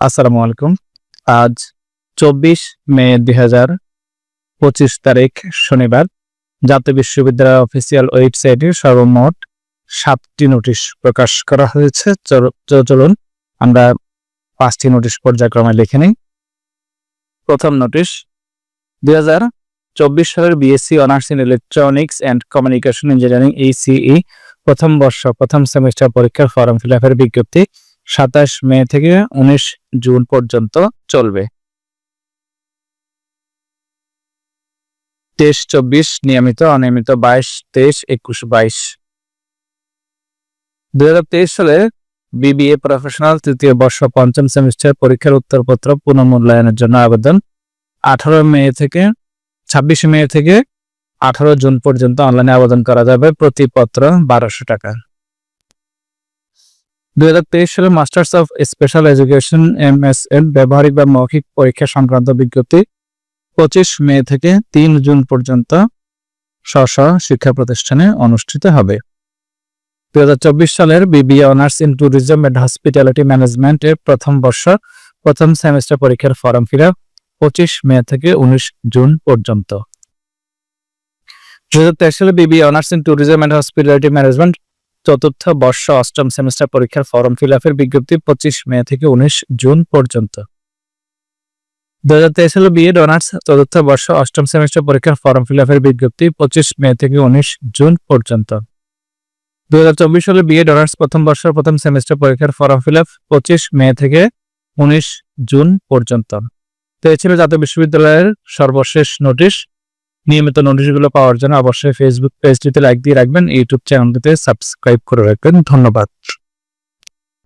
আসসালামু আলাইকুম। আজ চব্বিশ মে দুই হাজার পঁচিশ তারিখ শনিবার। জাতীয় বিশ্ববিদ্যালয় অফিসিয়াল ওয়েবসাইটে সর্বমোট সাতটি নোটিশ প্রকাশ করা হয়েছে। চলুন আমরা পাঁচটি নোটিশ পর্যায়ক্রমে লিখে নিই। প্রথম নোটিশ দুই হাজার চব্বিশ সালের BSc honours in electronics and communication engineering ECE প্রথম বর্ষ, প্রথম সেমিস্টার পরীক্ষার ফর্ম ফিল আপের বিজ্ঞপ্তি। সাতাশ মে থেকে উনিশ জুন পর্যন্ত চলবে। তেইশ চব্বিশ নিয়মিত, অনিয়মিত, বাইশ, তেইশ, একুশ, বাইশ। তেইশ সালে বিবিএ প্রফেশনাল তৃতীয় বর্ষ পঞ্চম সেমিস্টার পরীক্ষার উত্তরপত্র পুনর্মূল্যায়নের জন্য আবেদন। আঠারো মে থেকে, ছাব্বিশে মে থেকে আঠারো জুন পর্যন্ত অনলাইনে আবেদন করা যাবে। প্রতি পত্র বারোশো টাকা। দুই হাজার তেইশ সালে masters of special education M S ব্যবহারিক বা মৌখিক পরীক্ষা সংক্রান্ত বিজ্ঞপ্তি পঁচিশ মে থেকে তিন জুন পর্যন্ত স্ব শিক্ষা প্রতিষ্ঠানে অনুষ্ঠিত হবে। দুই হাজার চব্বিশ সালের BBA honours in tourism and hospitality management এর প্রথম বর্ষ, প্রথম সেমিস্টার পরীক্ষার ফর্ম আপ পঁচিশ মে থেকে উনিশ জুন পর্যন্ত। দু হাজার তেইশ সালে BBA honours in tourism and hospitality management চতুর্থ বর্ষ অষ্টম সেমিস্টার পরীক্ষার ফর্ম ফিল আপের বিজ্ঞপ্তি পঁচিশ মে থেকে উনিশ জুন পর্যন্ত। দু হাজার তেইশ সালে বিএড অনার্স চতুর্থ বর্ষ অষ্টম সেমিস্টার পরীক্ষার ফর্ম ফিল আপের বিজ্ঞপ্তি পঁচিশ মে থেকে উনিশ জুন পর্যন্ত। দু হাজার চব্বিশ সালে বিএড অনার্স প্রথম বর্ষ প্রথম সেমিস্টার পরীক্ষার ফর্ম ফিল আপ পঁচিশ মে থেকে উনিশ জুন পর্যন্ত। তো এই ছিল জাতীয় বিশ্ববিদ্যালয়ের সর্বশেষ নোটিশ। নিয়মিত নোটিশগুলো পাওয়ার জন্য অবশ্যই ফেসবুক পেজটিতে লাইক দিয়ে রাখবেন ইউটিউব চ্যানেলটিতে সাবস্ক্রাইব করে রাখবেন। ধন্যবাদ।